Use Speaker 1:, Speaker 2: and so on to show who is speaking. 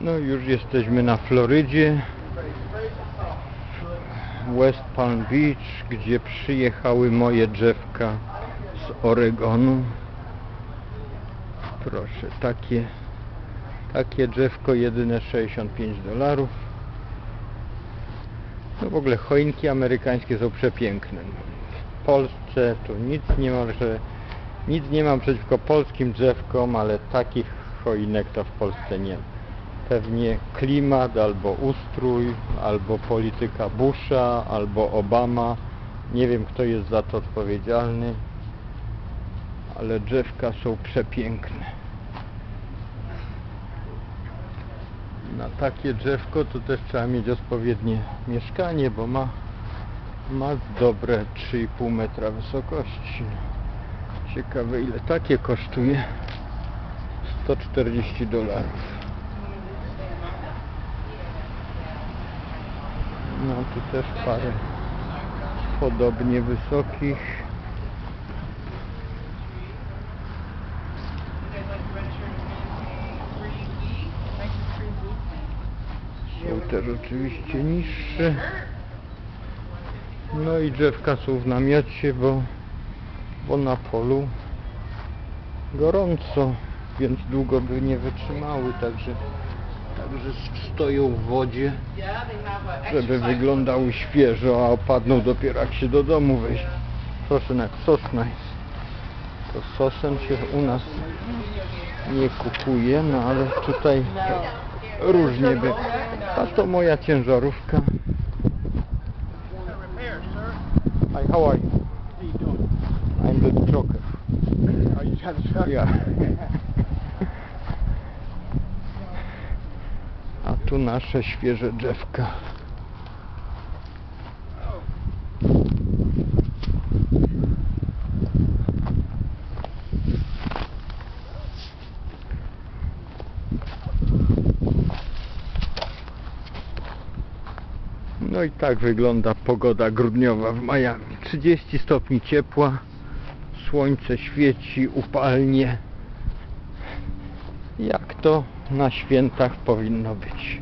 Speaker 1: No już jesteśmy na Florydzie. West Palm Beach, gdzie przyjechały moje drzewka z Oregonu. Proszę, takie takie drzewko jedyne 65 dolarów. No w ogóle choinki amerykańskie są przepiękne. W Polsce to nic nie ma, że nic nie mam przeciwko polskim drzewkom, ale takich choinek to w Polsce nie ma. Pewnie klimat, albo ustrój, albo polityka Busha, albo Obama. Nie wiem kto jest za to odpowiedzialny, ale drzewka są przepiękne. Na takie drzewko to też trzeba mieć odpowiednie mieszkanie, bo ma, ma dobre 3,5 metra wysokości. Ciekawe ile takie kosztuje. 140 dolarów. Tu też parę podobnie wysokich. Są też oczywiście niższe. No i drzewka są w namiocie, bo, bo na polu gorąco, więc długo by nie wytrzymały, także, także stoją w wodzie, żeby wyglądały świeżo, a opadną dopiero jak się do domu wejść. Proszę, jak sosna jest. To sosen się u nas nie kupuje, no ale tutaj różnie by. A to moja ciężarówka. Hi, how are you?
Speaker 2: How you doing?
Speaker 1: I'm the trucker.
Speaker 2: Oh, you the truck?
Speaker 1: Yeah. A tu nasze świeże drzewka. No i tak wygląda pogoda grudniowa w Miami. 30 stopni ciepła, słońce świeci upalnie. Jak to na świętach powinno być.